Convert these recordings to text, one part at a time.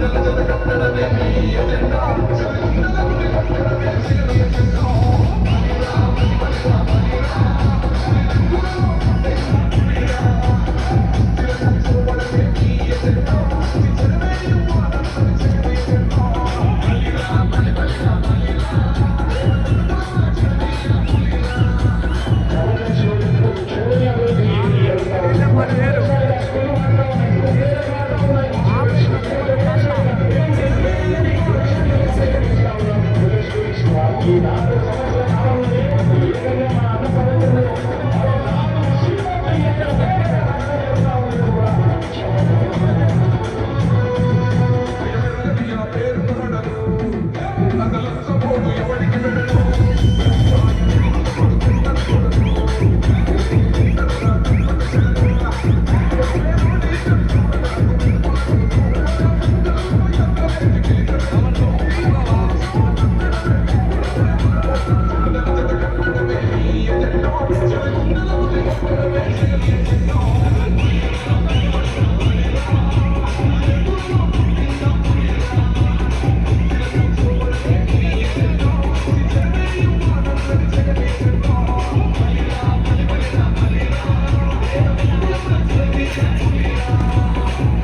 ಕನ್ನಡದ ಕಟ್ಟಡವೇ ನೀಯದೆನ್ನ Yeah.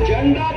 జెండా